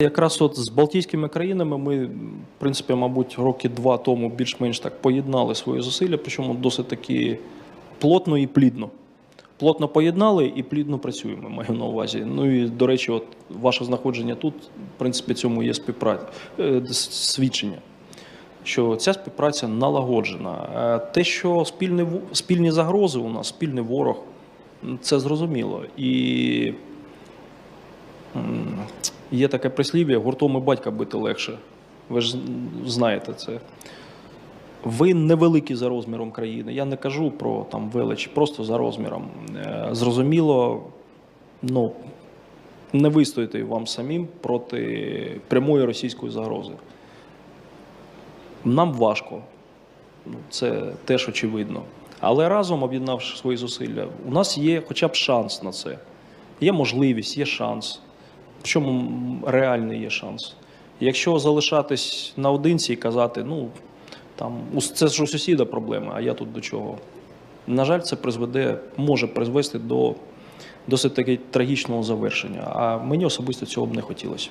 Якраз от з Балтійськими країнами ми, в принципі, мабуть, роки два тому більш-менш так поєднали свої зусилля, причому досить таки плотно і плідно. Плотно поєднали і плідно працюємо, маю на увазі. Ну і до речі, от ваше знаходження тут, в принципі, цьому є співпраця е, свідчення. Що ця співпраця налагоджена. Е, Те, що спільні, спільні загрози у нас, спільний ворог, це зрозуміло. І є таке прислів'я, гуртом і батька бити легше. Ви ж знаєте це. Ви невеликі за розміром країни. Я не кажу про там велич, просто за розміром. Е, Зрозуміло, ну не вистоїте вам самим проти прямої російської загрози. Нам важко, ну, це теж очевидно. Але разом, об'єднавши свої зусилля, у нас є хоча б шанс на це. Є можливість, є шанс. Причому чому реальний є шанс. Якщо залишатись наодинці і казати, ну там це ж у сусіда проблема, а я тут до чого. На жаль, це призведе, може призвести до досить таки трагічного завершення. А мені особисто цього б не хотілося.